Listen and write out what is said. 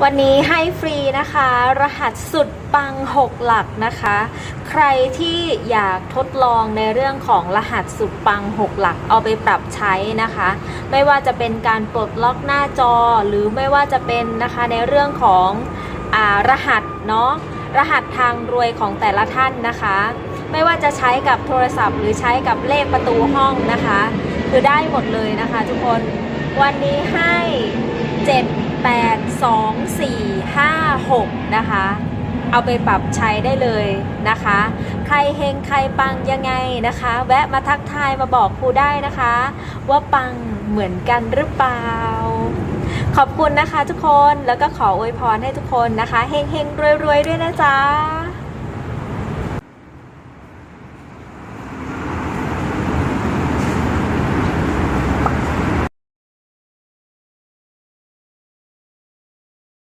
วันนี้ให้ฟรีนะคะ รหัสสุดปัง 6 หลักนะคะ ใครที่อยากทดลองในเรื่องของรหัสสุดปัง 6 หลักเอาไปปรับใช้นะคะ ไม่ว่าจะเป็นการปลดล็อกหน้าจอ หรือไม่ว่าจะเป็นนะคะในเรื่องของอรหัสเนาะรหัสทางรวยของแต่ละท่านนะคะ ไม่ว่าจะใช้กับโทรศัพท์ หรือใช้กับเลขประตูห้องนะคะ คือได้หมดเลยนะคะทุกคนวันนี้ให้ 7 8 2 4 5 6 นะคะ เอาไปปรับใช้ได้เลยนะคะ ใครเฮงใครปังยังไงนะคะ แวะมาทักทายมาบอกครูได้นะคะ ว่าปังเหมือนกันหรือเปล่า ขอบคุณนะคะทุกคนแล้วก็ขออวยพรให้ทุกคนนะคะเฮงเฮงรวยรวยๆด้วยนะจ๊ะ